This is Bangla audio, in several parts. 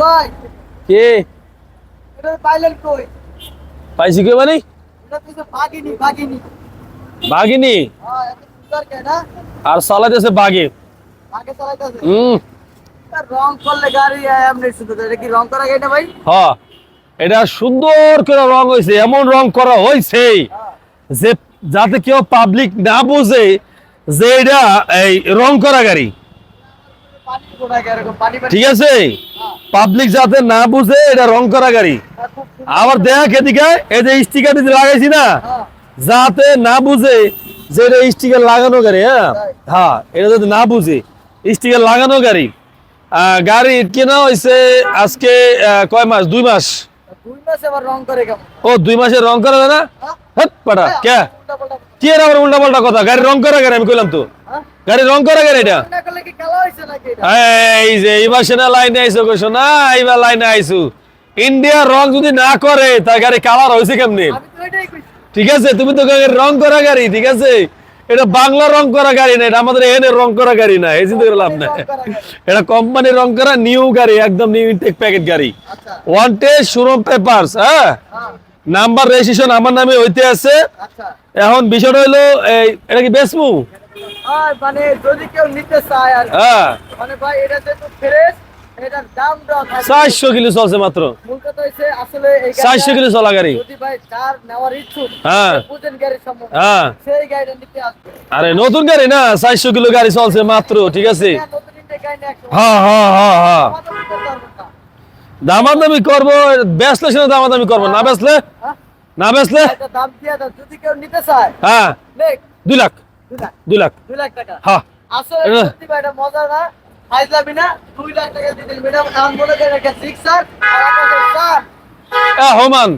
ভাই। কে? পাইছি কে মানে? বাঘিনী হ্যাঁ সুন্দর কে না? আর চালাইতেছে বাঘে। আগে চালাইতেছে? হুম। রং করলে গাড়ি এমনি সুন্দর। এটা কি রং করা গাড়িটা ভাই? হ এটা সুন্দর করে রং হয়েছে এমন রং করা হয়েছে হ্যাঁ যে যাতে কেউ পাবলিক না বোঝে যে এটা এই রং করা গাড়ি। ঠিক আছে পাবলিক যাতে না বুঝে এটা রং করা গাড়ি হ্যাঁ, খুব সুন্দর। আবার দেখ এদিকে এই যে স্টিকার লাগাইছি না হ্যাঁ যাতে না বুঝে যে এটা স্টিকার লাগানো গাড়ি হ্যাঁ হ্যাঁ এটা যদি না বুঝে স্টিকার লাগানো গাড়ি আহ, গাড়ি কেনা হয়েছে আজকে আহ, কয় মাস দুই মাস দুই মাস আবার রং করে কেমন ও দুই মাসের রং করা যায় না হ্যাঁ হাট পাটা কে উল্টাপাল্টা। কি এর আবার উল্টা পাল্টা কথা গাড়ি রং করা গাড়ি আমি কইলাম তো হ্যাঁ? গাড়ি রং করা গাড়ি এটা? না? এই যে এইবার সেনা লাইনে আইসো কইছো না এইবার লাইনে আইসু ইন্ডিয়ার রং যদি না করে তার গাড়ি কালার হয়েছে কেমনি। ঠিক আছে তুমি তো রং করা গাড়ি ঠিক আছে? এটা বাংলা রং করা গাড়ি না এটা আমাদের এনে রং করা গাড়ি না এই চিন্তা লাভ গাড়ি। এটা কোম্পানির রং করা নিউ গাড়ি একদম নিউ ইনটেক প্যাকেট গাড়ি। আচ্ছা। ওয়ান্টেড শোরুম পেপারস হ্যাঁ? হ্যাঁ। নাম্বার রেজিস্ট্রেশন আমার নামে হইতে আছে। আচ্ছা। এখন বিষয়টা হইল এটা কি বেসমু আর মানে যদি কেউ নিতে চায় আর হ্যাঁ। মানে ভাই এটা যেহেতু ফ্রেশ এটার দাম চারশো কিলো চলছে মাত্র। মূল কথা হচ্ছে আসলে চারশো কিলো চলা গাড়ি। যদি ভাই যার নেওয়ার ইচ্ছুক হ্যাঁ। হ্যাঁ। আরে নতুন গাড়ি না চারশো কিলো গাড়ি চলছে মাত্র ঠিক আছে। হ্যাঁ, হ্যাঁ হ্যাঁ হ্যাঁ হ্যাঁ। দামাদামি করব বেচলে সেটা দামাদামি করব না বেচলে? না বেচলে? দাম দিয়ে যদি কেউ নিতে চায়। হ্যাঁ। দুই লাখ। দুই লাখ। দুই লাখ? টাকা। হ্যাঁ আসলে সত্যি ভাই এটা মজা না। ফাইজলামি না দুই লাখ টাকা দিতে ম্যাডাম এখন বলে দেন একটা সিক্স আর স্যার? হোমান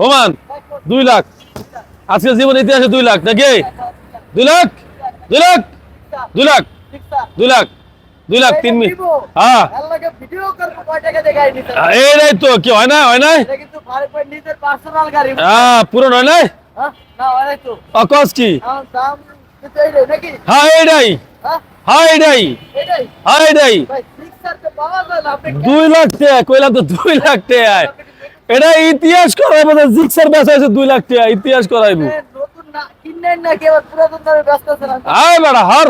হোমান দুই লাখ। আজকে জীবন ইতিহাসে দুই লাখ নাকি? দুই লাখ দুই লাখ। দুই লাখ? দুই লাখ? দুই লাখ? তিন মিনিট হ্যাঁ এইটাই তো কি হয় না হয় নাই? এটা কিন্তু ফারুক ভাই নিজের পার্সোনাল গাড়ি। হ্যাঁ পুরো হয় হ্যাঁ? না হয় কি? হ্যাঁ? হ্যাঁ হ্যাঁ এটাই হ্যাঁ দুই লাখ টাকা কইলাম তো দুই লাখ টাকা। এটা ইতিহাস করাইবো না জিক্সার বেচাইছে দুই লাখ টাকা ইতিহাস করাইবো। নতুন? আয় বেড়া হার।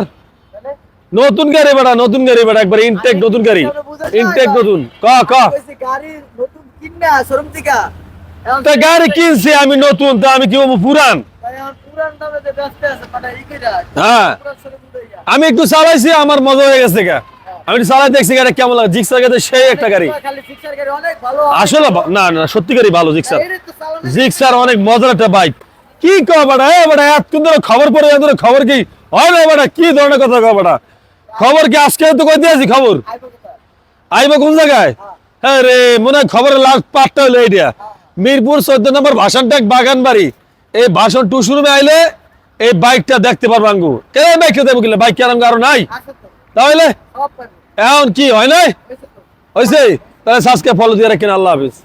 গাড়ি বেড়া নতুন গাড়ি বেড়া একবার ইনটেক নতুন গাড়ি। ইনটেক নতুন। ক ক। গাড়ি কিনছি আমি নতুন তা আমি কি বলব পুরান? হ্যাঁ। আমি একটু চালাইছি আমার মজা হয়ে গেছে গা। আমি চালাই দেখছি গাড়ি কেমন লাগে। জিক্সার গাড়ি সেই একটা গাড়ি। আসলে না না সত্যি গাড়ি ভালো জিক্সার জিক্সার অনেক মজার একটা বাইক কি কয় বেটা? এ বেটা এত কিন্তু খবর পড়ে খবর কি? হয় না বেটা কি ধরনের কথা কয় বেটা? খবর কি আজকে তো কই দিয়েছি খবর? আইবো কোন জায়গায়? হ্যাঁ। রে মনে হয় খবরের লাস্ট পার্টটা হলো এইটা। মিরপুর চোদ্দ নম্বর ভাষণ ট্যাগ বাগান বাড়ি এই ভাষণ টু শোরুমে আইলে এই বাইকটা দেখতে পারব আঙ্গু। কে বাইক দেবো কিনা? বাইক কেন আরও নাই? তাহলে? এখন কি হয় নাই? হয়েছে তাহলে সাজকে ফলো দিয়ে রাখেন আল্লাহ হাফিজ।